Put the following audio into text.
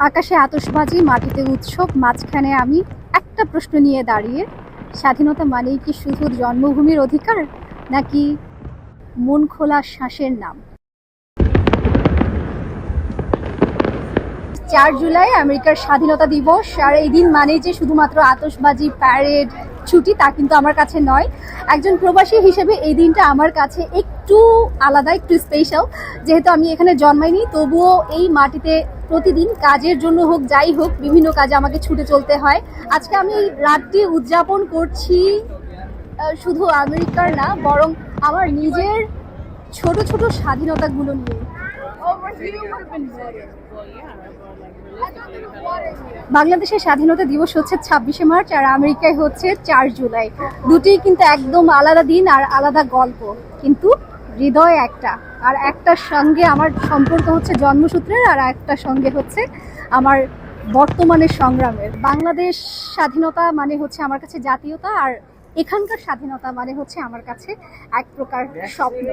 আকাশে আতসবাজি মাটিতে উৎসব, মাঝখানে আমি একটা প্রশ্ন নিয়ে দাঁড়িয়ে। স্বাধীনতা মানেই কি শুধু জন্মভূমির অধিকার, নাকি মন খোলা শ্বাসের নাম? চার জুলাই আমেরিকার স্বাধীনতা দিবস। আর এই দিন মানে যে শুধুমাত্র আতশবাজি প্যারেড ছুটি, তা কিন্তু আমার কাছে নয়। একজন প্রবাসী হিসেবে এই দিনটা আমার কাছে একটু আলাদা, একটু স্পেশাল যেহেতু আমি এখানে জন্মাইনি, তবুও এই মাটিতে প্রতিদিন কাজের জন্য হোক, যাই হোক, বিভিন্ন কাজে আমাকে ছুটে চলতে হয়। আজকে আমি রাতটি উদযাপন করছি শুধু আমেরিকার না, বরং আমার নিজের ছোট ছোট স্বাধীনতাগুলো নিয়ে। বাংলাদেশের স্বাধীনতা দিবস হচ্ছে ছাব্বিশে মার্চ আর আমেরিকায় হচ্ছে চার জুলাই। দুটি কিন্তু একদম আলাদা দিন আর আলাদা গল্প। কিন্তু হৃদয় একটা। আর একটার সঙ্গে আমার সম্পর্ক হচ্ছে জন্মসূত্রের আর একটার সঙ্গে হচ্ছে আমার বর্তমানের সংগ্রামের। বাংলাদেশ স্বাধীনতা মানে হচ্ছে আমার কাছে জাতীয়তা আর এখানকার স্বাধীনতা মানে হচ্ছে আমার কাছে এক প্রকার স্বপ্ন।